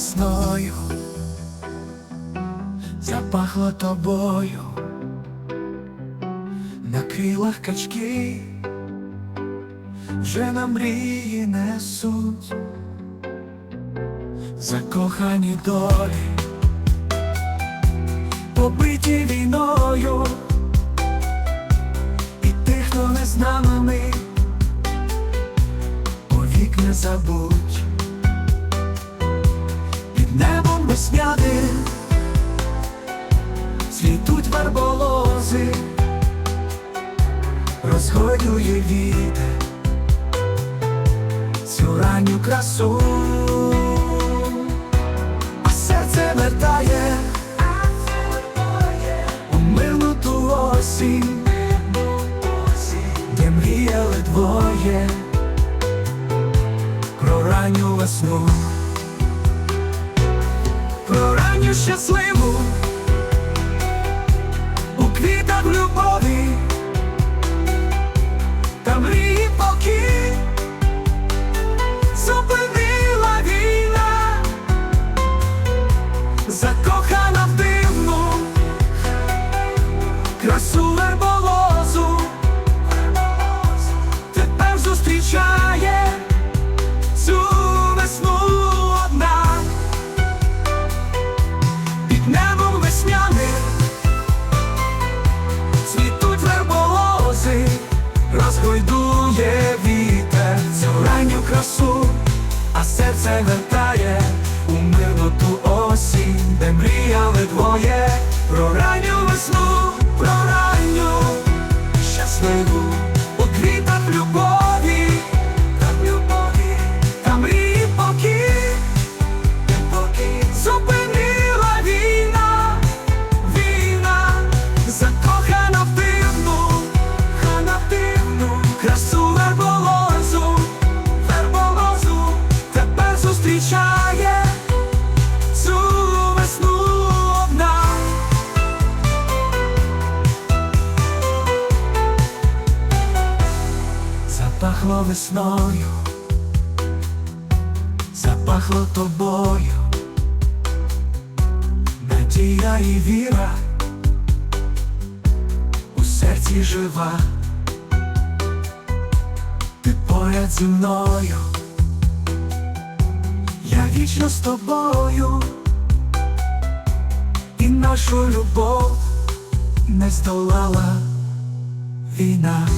весною, запахло тобою, на крилах качки вже на мрії несуть, закохані долі, побиті війною, і тих, хто не з нами, повік не забудь. Весняним Цвітуть верболози, розгойдує вітер цю ранню красу, а серце вертає у мирну ту осінь, де мріяли двоє про ранню весну щасливу. У квітах любові серце вертає. У мирну ту осінь, де мріяли двоє Запахло весною запахло тобою, надія і віра у серці жива, ти поряд зі мною, я вічно з тобою, і нашу любов не здолала війна.